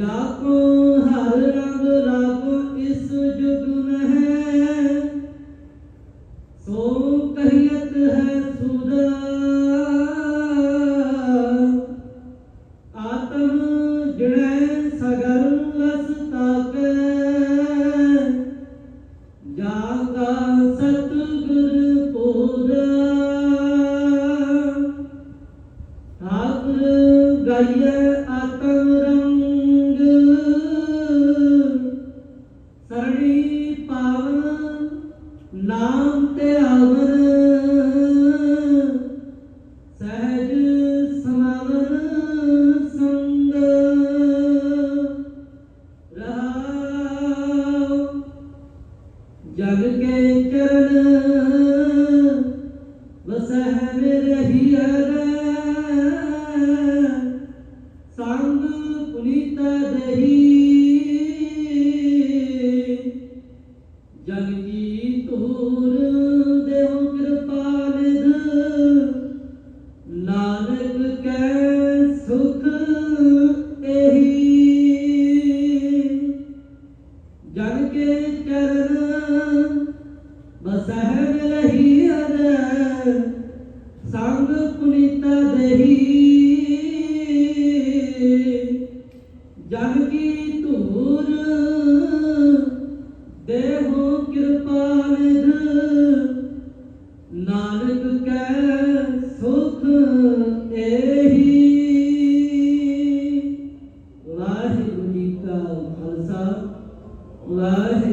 जाको हर रंग रागो इस जुग में। है सो कहियत है सुरा आत्म जड़ै सगर लस ताके। जागा सतगुर पूरा ठाकुर गाइए आत्म ਨਾਮ ਤੇ ਆਵਨ ਸਹਿਜ ਸਮਾਵਨ ਸੰਗ ਰਹਾਉ ਜਗ ਕੇ ਚਰਨ ਜਨ ਕੇ ਚਰਨ ਬਸਹਿ ਮਿਲਹੀ ਅਰ ਸੰਗ ਪੁਨੀਤਾ ਦੇਹੀ। love